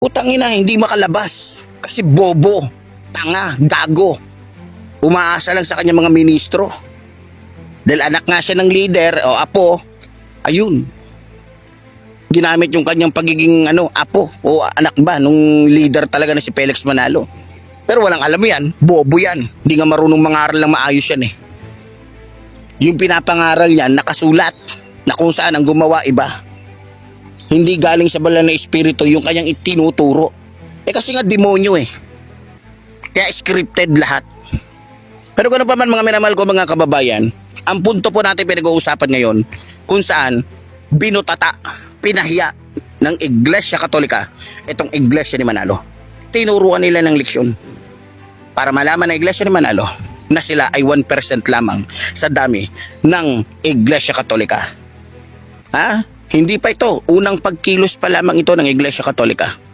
Putang ina, hindi makalabas. Kasi bobo, tanga, gago. Umaasa lang sa kanya mga ministro. Dahil anak nga siya ng leader o apo, ayun. Ginamit yung kanyang pagiging ano, apo o anak ba nung leader talaga na si Felix Manalo. Pero walang alam yan, bobo yan. Hindi nga marunong mangaral ng maayos yan eh. Yung pinapangaral niya nakasulat na kung saan ang gumawa iba. Hindi galing sa banal na espiritu yung kanyang itinuturo. Eh kasi nga demonyo eh. Kaya scripted lahat. Pero ano pa man mga minamahal ko mga kababayan, ang punto po natin pinag-uusapan ngayon kung saan binutata, pinahiya ng Iglesia Katolika itong Iglesia ni Manalo. Tinuruan nila ng leksyon para malaman ng Iglesia ni Manalo na sila ay 1% lamang sa dami ng Iglesia Katolika. Ha? Hindi pa ito. Unang pagkilos pa lamang ito ng Iglesia Katolika.